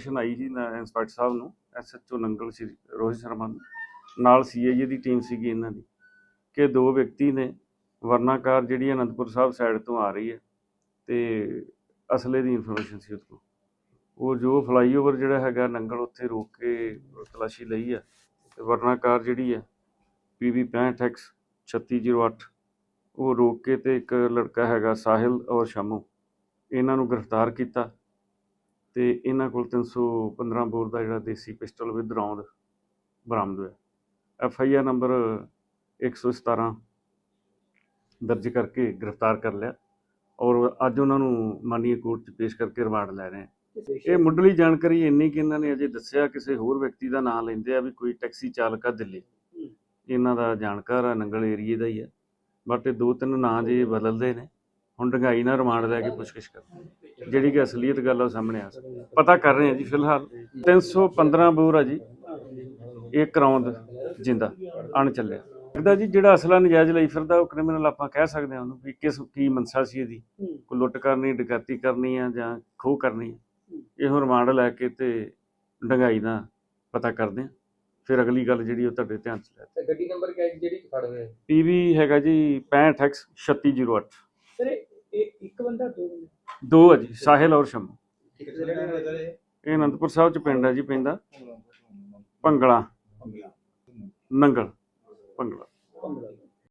Information ਆਈ ਸੀ inspector ਸਾਹਿਬ ਨੂੰ SHO Nangal Shri Rohit Sharma ਨੂੰ। ਨਾਲ ਸੀਆਈਏ ਦੀ ਟੀਮ ਸੀਗੀ ਇਹਨਾਂ ਦੀ, ਕਿ ਦੋ ਵਿਅਕਤੀ ਨੇ ਵਰਨਾਕਾਰ ਜਿਹੜੀ ਅਨੰਦਪੁਰ ਸਾਹਿਬ ਸਾਈਡ ਤੋਂ ਆ ਰਹੀ ਹੈ ਤੇ ਅਸਲੇ ਦੀ ਇਨਫੋਰਮੇਸ਼ਨ ਸੀ ਉਸ ਕੋਲ। ਉਹ ਜੋ ਫਲਾਈਓਵਰ ਜਿਹੜਾ ਹੈਗਾ ਨੰਗਲ ਉੱਥੇ ਰੋਕ ਕੇ ਤਲਾਸ਼ੀ ਲਈ ਹੈ ਤੇ ਵਰਨਾਕਾਰ ਜਿਹੜੀ ਹੈ ਪੀਵੀ 65X 3608 ਉਹ ਰੋਕ ਕੇ ਤੇ ਇੱਕ ਲੜਕਾ ਹੈਗਾ ਸਾਹਿਲ ਔਰ ਸ਼ਮੂ, ਇਹਨਾਂ ਨੂੰ ਗ੍ਰਿਫਤਾਰ ਕੀਤਾ। ਤੇ ਇਹਨਾਂ ਕੋਲ 315 ਬੋਰ ਦਾ ਜਿਹੜਾ ਦੇਸੀ ਪਿਸਟਲ ਵਿਦ ਰੌਂਦ ਬਰਾਮਦ ਹੋਇਆ। ਐਫ ਆਈ ਆਰ ਨੰਬਰ 117 ਦਰਜ ਕਰਕੇ ਗ੍ਰਿਫਤਾਰ ਕਰ ਲਿਆ ਔਰ ਅੱਜ ਉਹਨਾਂ ਨੂੰ ਮਾਨੀਏ ਕੋਰਟ 'ਚ ਪੇਸ਼ ਕਰਕੇ ਰਿਮਾਂਡ ਲੈ ਰਹੇ ਇਹ ਮੁੱਢਲੀ ਜਾਣਕਾਰੀ ਇੰਨੀ ਕਿ ਇਹਨਾਂ ਨੇ ਅਜੇ ਦੱਸਿਆ ਕਿਸੇ ਹੋਰ ਵਿਅਕਤੀ ਦਾ ਨਾਮ ਲੈਂਦੇ ਆ ਵੀ ਕੋਈ ਟੈਕਸੀ ਚਾਲਕ ਆ ਦਿੱਲੀ। ਇਹਨਾਂ ਦਾ ਜਾਣਕਾਰ ਆ, ਨੰਗਲ ਏਰੀਏ ਦਾ ਹੀ ਆ। ਬਟ ਇਹ ਦੋ ਤਿੰਨ ਨਾਂ ਜੇ ਬਦਲਦੇ ਨੇ, ਹੁਣ ਡੰਗਾਈ ਨਾਲ ਰਿਮਾਂਡ ਲੈ ਕੇ ਪੁੱਛਗਿੱਛ ਕਰਦੇ ਜਿਹੜੀ ਕਿ ਅਸਲੀਅਤ ਗੱਲ ਆ ਉਹ ਸਾਹਮਣੇ ਆ ਸਕਦੀ ਪਤਾ ਕਰ ਰਹੇ ਆ ਜੀ ਫਿਲਹਾਲ। 315 ਬੋਰ ਆ ਜੀ। ਇਹ ਕਰਾਉਂਦ ਜਿੰਦਾ ਅਣ ਚੱਲਿਆ। ਲੱਗਦਾ ਜੀ ਜਿਹੜਾ ਅਸਲਾ ਨਜਾਇਜ਼ ਲਈ ਫਿਰਦਾ ਉਹ ਕ੍ਰਿਮੀਨਲ ਆਪਾਂ ਕਹਿ ਸਕਦੇ ਹਾਂ ਉਹਨੂੰ ਵੀ ਕਿਸ ਕੀ ਮਨਸਾ ਸੀ ਇਹਦੀ। ਕੋਈ ਲੁੱਟ ਕਰਨੀ ਡਕੈਤੀ ਕਰਨੀ ਆ ਜਾਂ ਖੋਹ ਕਰਨੀ ਇਹ ਰਿਮਾਂਡ ਲੈ ਕੇ ਤੇ ਡੰਗਾਈ ਦਾ ਪਤਾ ਕਰਦੇ ਆ ਫਿਰ ਅਗਲੀ ਗੱਲ ਜਿਹੜੀ ਉਹ ਤੁਹਾਡੇ ਧਿਆਨ ਚ ਲੈ ਤੇ ਗੱਡੀ ਨੰਬਰ ਜਿਹੜੀ ਚ ਫੜ ਹੋਏ ਪੀਵੀ ਹੈਗਾ ਜੀ 65x 3608 ਸਰ ਇਹ ਇੱਕ ਬੰਦਾ ਦੋ ਬੰਦੇ। ਦੋ ਆ ਜੀ ਸਾਹਿਲ ਔਰ ਸ਼ਮੂ ਇਹ? ਅਨੰਦਪੁਰ ਸਾਹਿਬ ਚ ਪਿੰਡ ਹੈ ਜੀ ਪੈਂਦਾ ਭੰਗਲਾ ਨੰਗਲ। ਭੰਗਲਾ